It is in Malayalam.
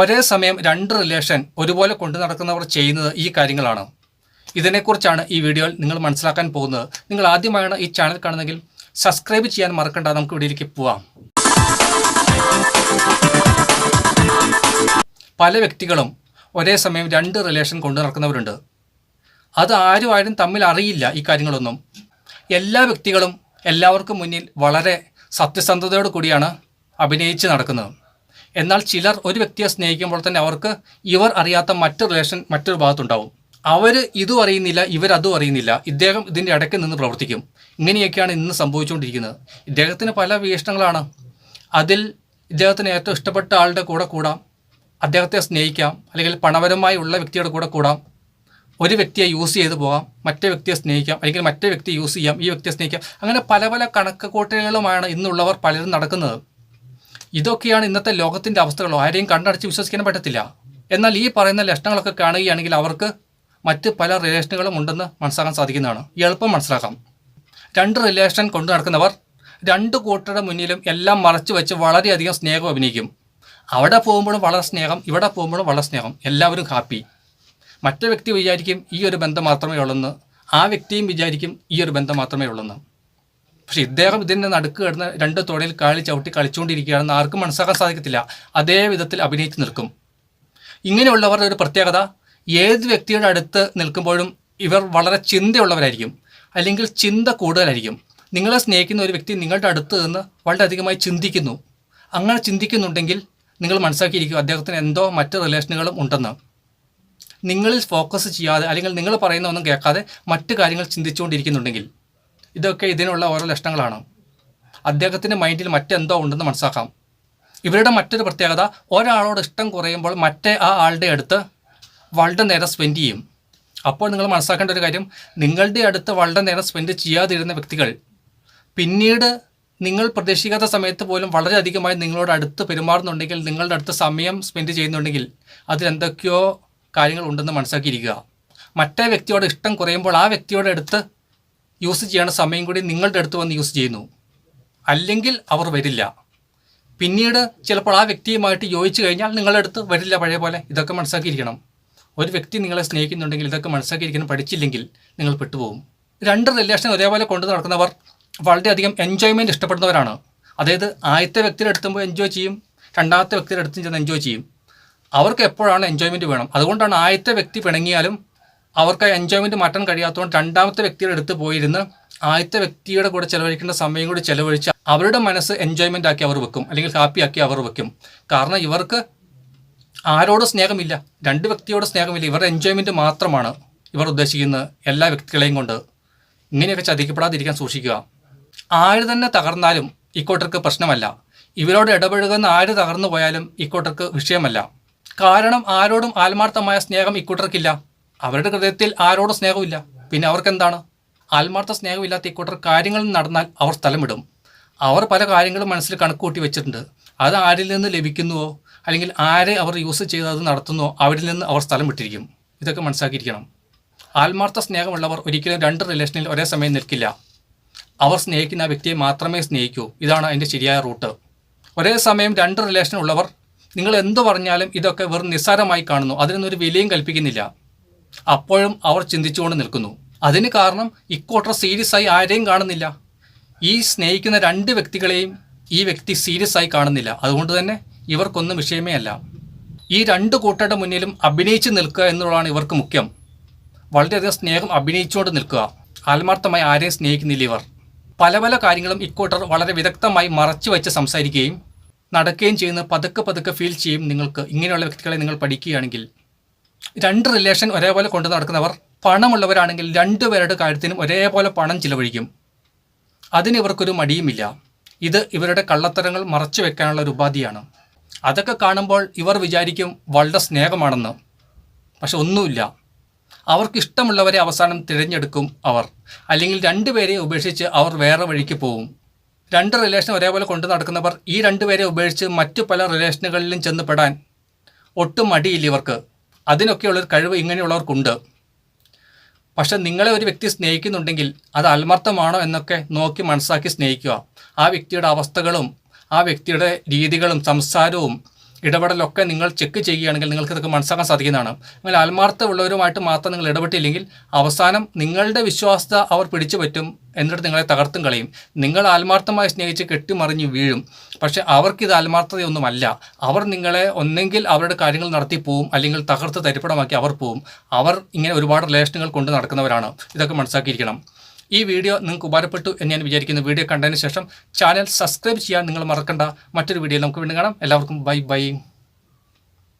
ഒരേ സമയം രണ്ട് റിലേഷൻ ഒരുപോലെ കൊണ്ടു നടക്കുന്നവർ ചെയ്യുന്നത് ഈ കാര്യങ്ങളാണ്. ഇതിനെക്കുറിച്ചാണ് ഈ വീഡിയോയിൽ നിങ്ങൾ മനസ്സിലാക്കാൻ പോകുന്നത്. നിങ്ങൾ ആദ്യമായാണ് ഈ ചാനൽ കാണുന്നതെങ്കിൽ സബ്സ്ക്രൈബ് ചെയ്യാൻ മറക്കണ്ട. നമുക്ക് വീഡിയോയിലേക്ക് പോവാം. പല വ്യക്തികളും ഒരേ സമയം രണ്ട് റിലേഷൻ കൊണ്ടു നടക്കുന്നവരുണ്ട്. അത് ആരും ആരും തമ്മിൽ അറിയില്ല ഈ കാര്യങ്ങളൊന്നും. എല്ലാ വ്യക്തികളും എല്ലാവർക്കും മുന്നിൽ വളരെ സത്യസന്ധതയോട് കൂടിയാണ് അഭിനയിച്ച് നടക്കുന്നത്. എന്നാൽ ചിലർ ഒരു വ്യക്തിയെ സ്നേഹിക്കുമ്പോൾ തന്നെ അവർക്ക് ഇവർ അറിയാത്ത മറ്റു റിലേഷൻ മറ്റൊരു ഭാഗത്തുണ്ടാവും. അവർ ഇതും അറിയുന്നില്ല ഇവരതും അറിയുന്നില്ല. ഇദ്ദേഹം ഇതിന്റെ ഇടയ്ക്ക് നിന്ന് പ്രവർത്തിക്കും. ഇങ്ങനെയൊക്കെയാണ് ഇന്ന് സംഭവിച്ചുകൊണ്ടിരിക്കുന്നത്. ഇദ്ദേഹത്തിന് പല വീക്ഷണങ്ങളാണ്. അതിൽ ഇദ്ദേഹത്തിന് ഏറ്റവും ഇഷ്ടപ്പെട്ട ആളുടെ കൂടെ കൂടാം. അദ്ദേഹത്തെ സ്നേഹിക്കാം. അല്ലെങ്കിൽ പണപരമായി ഉള്ള വ്യക്തിയുടെ കൂടെ കൂടാം. ഒരു വ്യക്തിയെ യൂസ് ചെയ്ത് പോകാം. മറ്റേ വ്യക്തിയെ സ്നേഹിക്കാം. അല്ലെങ്കിൽ മറ്റേ വ്യക്തിയെ യൂസ് ചെയ്യാം. ഈ വ്യക്തിയെ സ്നേഹിക്കാം. അങ്ങനെ പല പല കണക്ക് കൂട്ടലുകളുമാണ് ഇന്നുള്ളവർ പലരും നടക്കുന്നത്. ഇതൊക്കെയാണ് ഇന്നത്തെ ലോകത്തിന്റെ അവസ്ഥകൾ ആരെയും കണ്ടടച്ച് വിശ്വസിക്കാൻ പറ്റത്തില്ല. എന്നാൽ ഈ പറയുന്ന ലക്ഷണങ്ങളൊക്കെ കാണുകയാണെങ്കിൽ അവർക്ക് മറ്റ് പല റിലേഷനുകളും ഉണ്ടെന്ന് മനസ്സിലാക്കാൻ സാധിക്കുന്നതാണ്. എളുപ്പം മനസ്സിലാക്കാം. രണ്ട് റിലേഷൻ കൊണ്ടു നടക്കുന്നവർ രണ്ട് കൂട്ടരുടെ മുന്നിലും എല്ലാം മറച്ചു വെച്ച് വളരെയധികം സ്നേഹം അഭിനയിക്കും. അവിടെ പോകുമ്പോഴും വളരെ സ്നേഹം ഇവിടെ പോകുമ്പോഴും വളരെ സ്നേഹം. എല്ലാവരും ഹാപ്പി മറ്റേ വ്യക്തി വിചാരിക്കും ഈ ഒരു ബന്ധം മാത്രമേ ഉള്ളെന്ന്. ആ വ്യക്തിയും വിചാരിക്കും ഈ ഒരു ബന്ധം മാത്രമേ ഉള്ളെന്ന്. പക്ഷെ ഇദ്ദേഹം ഇതിന്റെ നടുക്ക് കിടന്ന് രണ്ട് തൊടയിൽ കാളി ചവിട്ടി കളിച്ചുകൊണ്ടിരിക്കുകയാണെന്ന് ആർക്കും മനസ്സിലാക്കാൻ സാധിക്കത്തില്ല. അതേ വിധത്തിൽ അഭിനയിച്ച് നിൽക്കും. ഇങ്ങനെയുള്ളവരുടെ ഒരു പ്രത്യേകത ഏത് വ്യക്തിയുടെ അടുത്ത് നിൽക്കുമ്പോഴും ഇവർ വളരെ ചിന്തയുള്ളവരായിരിക്കും. അല്ലെങ്കിൽ ചിന്ത കൂടുതലായിരിക്കും. നിങ്ങളെ സ്നേഹിക്കുന്ന ഒരു വ്യക്തി നിങ്ങളുടെ അടുത്ത് നിന്ന് വളരെയധികമായി ചിന്തിക്കുന്നു. അങ്ങനെ ചിന്തിക്കുന്നുണ്ടെങ്കിൽ നിങ്ങൾ മനസ്സിലാക്കിയിരിക്കും അദ്ദേഹത്തിന് എന്തോ മറ്റ് റിലേഷനുകളും ഉണ്ടെന്ന്. നിങ്ങളിൽ ഫോക്കസ് ചെയ്യാതെ അല്ലെങ്കിൽ നിങ്ങൾ പറയുന്ന ഒന്നും കേൾക്കാതെ മറ്റു കാര്യങ്ങൾ ചിന്തിച്ചുകൊണ്ടിരിക്കുന്നുണ്ടെങ്കിൽ. ഇതൊക്കെ ഇതിനുള്ള ഓരോ ലക്ഷണങ്ങളാണ്. അദ്ദേഹത്തിന്റെ മൈൻഡിൽ മറ്റെന്തോ ഉണ്ടെന്ന് മനസ്സിലാക്കാം. ഇവരുടെ മറ്റൊരു പ്രത്യേകത ഒരാളോട് ഇഷ്ടം കുറയുമ്പോൾ മറ്റേ ആ ആളുടെ അടുത്ത് വളരെ നേരം സ്പെൻഡ് ചെയ്യും. അപ്പോൾ നിങ്ങൾ മനസ്സിലാക്കേണ്ട ഒരു കാര്യം നിങ്ങളുടെ അടുത്ത് വളരെ നേരം സ്പെൻഡ് ചെയ്യാതിരുന്ന വ്യക്തികൾ പിന്നീട് നിങ്ങൾ പ്രതീക്ഷിക്കാത്ത സമയത്ത് പോലും വളരെയധികമായി നിങ്ങളോട് അടുത്ത് പെരുമാറുന്നുണ്ടെങ്കിൽ നിങ്ങളുടെ അടുത്ത് സമയം സ്പെൻഡ് ചെയ്യുന്നുണ്ടെങ്കിൽ അതിലെന്തൊക്കെയോ കാര്യങ്ങൾ ഉണ്ടെന്ന് മനസ്സിലാക്കിയിരിക്കുക. മറ്റേ വ്യക്തിയോട് ഇഷ്ടം കുറയുമ്പോൾ ആ വ്യക്തിയോട് അടുത്ത് യൂസ് ചെയ്യേണ്ട സമയം കൂടി നിങ്ങളുടെ അടുത്ത് വന്ന് യൂസ് ചെയ്യുന്നു. അല്ലെങ്കിൽ അവർ വരില്ല. പിന്നീട് ചിലപ്പോൾ ആ വ്യക്തിയുമായിട്ട് യോജിച്ച് കഴിഞ്ഞാൽ നിങ്ങളുടെ അടുത്ത് വരില്ല പഴയ പോലെ. ഇതൊക്കെ മനസ്സാക്കിയിരിക്കണം ഒരു വ്യക്തി നിങ്ങളെ സ്നേഹിക്കുന്നുണ്ടെങ്കിൽ ഇതൊക്കെ മനസ്സാക്കിയിരിക്കണം പഠിച്ചില്ലെങ്കിൽ നിങ്ങൾ പെട്ടുപോകും. രണ്ട് റിലേഷൻ ഒരേപോലെ കൊണ്ടു നടക്കുന്നവർ വളരെയധികം എൻജോയ്മെന്റ് ഇഷ്ടപ്പെടുന്നവരാണ്. അതായത് ആദ്യത്തെ വ്യക്തിയുടെ അടുത്തുമ്പോൾ എൻജോയ് ചെയ്യും. രണ്ടാമത്തെ വ്യക്തിയുടെ അടുത്തും ചെന്ന് എൻജോയ് ചെയ്യും. അവർക്ക് എപ്പോഴാണ് എൻജോയ്മെന്റ് വേണം? അതുകൊണ്ടാണ് ആദ്യത്തെ വ്യക്തി പിണങ്ങിയാലും അവർക്ക് എൻജോയ്മെന്റ് മാറ്റാൻ കഴിയാത്തതുകൊണ്ട് രണ്ടാമത്തെ വ്യക്തിയുടെ അടുത്ത് പോയിരുന്ന് ആദ്യത്തെ വ്യക്തിയുടെ കൂടെ ചിലവഴിക്കേണ്ട സമയം കൂടി ചെലവഴിച്ച് അവരുടെ മനസ്സ് എൻജോയ്മെന്റ് ആക്കി അവർ വെക്കും അല്ലെങ്കിൽ ഹാപ്പി ആക്കി അവർ വെക്കും. കാരണം ഇവർക്ക് ആരോടും സ്നേഹമില്ല രണ്ട് വ്യക്തിയോട് സ്നേഹമില്ല. ഇവരുടെ എൻജോയ്മെന്റ് മാത്രമാണ് ഇവർ ഉദ്ദേശിക്കുന്നത് എല്ലാ വ്യക്തികളെയും കൊണ്ട് ഇങ്ങനെയൊക്കെ ചതിക്കപ്പെടാതിരിക്കാൻ സൂക്ഷിക്കുക. ആര് തന്നെ തകർന്നാലും ഇക്കോട്ടർക്ക് പ്രശ്നമല്ല. ഇവരോട് ഇടപഴകുന്ന ആര് തകർന്നു പോയാലും ഇക്കോട്ടർക്ക് വിഷയമല്ല. കാരണം ആരോടും ആത്മാർത്ഥമായ സ്നേഹം ഇക്കൂട്ടർക്കില്ല. അവരുടെ ഹൃദയത്തിൽ ആരോടും സ്നേഹമില്ല. പിന്നെ അവർക്കെന്താണ്? ആത്മാർത്ഥ സ്നേഹമില്ലാത്ത ഇക്കൂട്ടർ കാര്യങ്ങൾ നടന്നാൽ അവർ സ്ഥലം വിടും അവർ പല കാര്യങ്ങളും മനസ്സിൽ കണക്കുകൂട്ടി വെച്ചിട്ടുണ്ട്. അത് ആരിൽ നിന്ന് ലഭിക്കുന്നുവോ? അല്ലെങ്കിൽ ആരെ അവർ യൂസ് ചെയ്ത് അത് നടത്തുന്നോ അവരിൽ നിന്ന് അവർ സ്ഥലം വിട്ടിരിക്കും. ഇതൊക്കെ മനസ്സിലാക്കിയിരിക്കണം. ആത്മാർത്ഥ സ്നേഹമുള്ളവർ ഒരിക്കലും രണ്ട് റിലേഷനിൽ ഒരേ സമയം നിൽക്കില്ല. അവർ സ്നേഹിക്കുന്ന ആ വ്യക്തിയെ മാത്രമേ സ്നേഹിക്കൂ. ഇതാണ് അതിന്റെ ശരിയായ റൂട്ട്. ഒരേ സമയം രണ്ട് റിലേഷൻ ഉള്ളവർ നിങ്ങൾ എന്തു പറഞ്ഞാലും ഇതൊക്കെ വെറും നിസ്സാരമായി കാണുന്നു. അതിനൊന്നും ഒരു വിലയും കൽപ്പിക്കുന്നില്ല. അപ്പോഴും അവർ ചിന്തിച്ചുകൊണ്ട് നിൽക്കുന്നു. അതിന് കാരണം ഇക്കോട്ടർ സീരിയസ് ആയി ആരെയും കാണുന്നില്ല. ഈ സ്നേഹിക്കുന്ന രണ്ട് വ്യക്തികളെയും ഈ വ്യക്തി സീരിയസ് ആയി കാണുന്നില്ല. അതുകൊണ്ട് തന്നെ ഇവർക്കൊന്നും വിഷയമേ അല്ല. ഈ രണ്ട് കൂട്ടരുടെ മുന്നിലും അഭിനയിച്ച് നിൽക്കുക എന്നുള്ളതാണ് ഇവർക്ക് മുഖ്യം. വളരെയധികം സ്നേഹം അഭിനയിച്ചുകൊണ്ട് നിൽക്കുക. ആത്മാർത്ഥമായി ആരെയും സ്നേഹിക്കുന്നില്ല ഇവർ. പല പല കാര്യങ്ങളും ഇക്കൂട്ടർ വളരെ വിദഗ്ധമായി മറച്ചു വെച്ച് സംസാരിക്കുകയും നടക്കുകയും ചെയ്യുന്ന പതുക്കെ പതുക്കെ ഫീൽ ചെയ്യും നിങ്ങൾക്ക് ഇങ്ങനെയുള്ള വ്യക്തികളെ നിങ്ങൾ പഠിക്കുകയാണെങ്കിൽ രണ്ട് റിലേഷൻ ഒരേപോലെ കൊണ്ടു നടക്കുന്നവർ പണമുള്ളവരാണെങ്കിൽ രണ്ടുപേരുടെ കാര്യത്തിനും ഒരേപോലെ പണം ചിലവഴിക്കും. അതിന് ഇവർക്കൊരു മടിയുമില്ല. ഇത് ഇവരുടെ കള്ളത്തരങ്ങൾ മറച്ചു വെക്കാനുള്ള ഒരു ഉപാധിയാണ്. അതൊക്കെ കാണുമ്പോൾ ഇവർ വിചാരിക്കും വളരെ സ്നേഹമാണെന്ന്. പക്ഷെ ഒന്നുമില്ല. അവർക്കിഷ്ടമുള്ളവരെ അവസാനം തിരഞ്ഞെടുക്കും അവർ. അല്ലെങ്കിൽ രണ്ടുപേരെ ഉപേക്ഷിച്ച് അവർ വേറെ വഴിക്ക് പോകും രണ്ട് റിലേഷൻ ഒരേപോലെ കൊണ്ടു നടക്കുന്നവർ ഈ രണ്ടുപേരെ ഉപേക്ഷിച്ച് മറ്റു പല റിലേഷനുകളിലും ചെന്ന് പെടാൻ ഒട്ടും മടിയില്ല ഇവർക്ക്. അതിനൊക്കെയുള്ളൊരു കഴിവ് ഇങ്ങനെയുള്ളവർക്കുണ്ട്. പക്ഷെ നിങ്ങളെ ഒരു വ്യക്തി സ്നേഹിക്കുന്നുണ്ടെങ്കിൽ അത് ആത്മാർത്ഥമാണോ എന്നൊക്കെ നോക്കി മനസ്സാക്കി സ്നേഹിക്കുക. ആ വ്യക്തിയുടെ അവസ്ഥകളും ആ വ്യക്തിയുടെ രീതികളും സംസാരവും ഇടപെടലൊക്കെ നിങ്ങൾ ചെക്ക് ചെയ്യുകയാണെങ്കിൽ നിങ്ങൾക്ക് ഇതൊക്കെ മനസ്സിലാക്കാൻ സാധിക്കുന്നതാണ്. നിങ്ങൾ ആത്മാർത്ഥമുള്ളവരുമായിട്ട് മാത്രം നിങ്ങൾ ഇടപെട്ടില്ലെങ്കിൽ അവസാനം നിങ്ങളുടെ വിശ്വാസത അവർ പിടിച്ചു പറ്റും എന്നിട്ട് നിങ്ങളെ തകർത്തും കളയും. നിങ്ങൾ ആത്മാർത്ഥമായി സ്നേഹിച്ച് കെട്ടിമറിഞ്ഞ് വീഴും. പക്ഷേ അവർക്കിത് ആത്മാർത്ഥതയൊന്നുമല്ല. അവർ നിങ്ങളെ ഒന്നെങ്കിൽ അവരുടെ കാര്യങ്ങൾ നടത്തി പോവും അല്ലെങ്കിൽ തകർത്ത് തരിപ്പണമാക്കി അവർ പോവും. അവർ ഇങ്ങനെ ഒരുപാട് റിലേഷനുകൾ കൊണ്ട് നടക്കുന്നവരാണ്. ഇതൊക്കെ മനസ്സിലാക്കിയിരിക്കണം. ഈ വീഡിയോ നിങ്ങൾക്ക് ഉപകാരപ്പെട്ടു എന്ന് ഞാൻ വിചാരിക്കുന്നു. വീഡിയോ കണ്ടതിന് ശേഷം ചാനൽ സബ്സ്ക്രൈബ് ചെയ്യാൻ നിങ്ങൾ മറക്കണ്ട. മറ്റൊരു വീഡിയോ നമുക്ക് വീണ്ടും കാണാം. എല്ലാവർക്കും ബൈ ബൈ.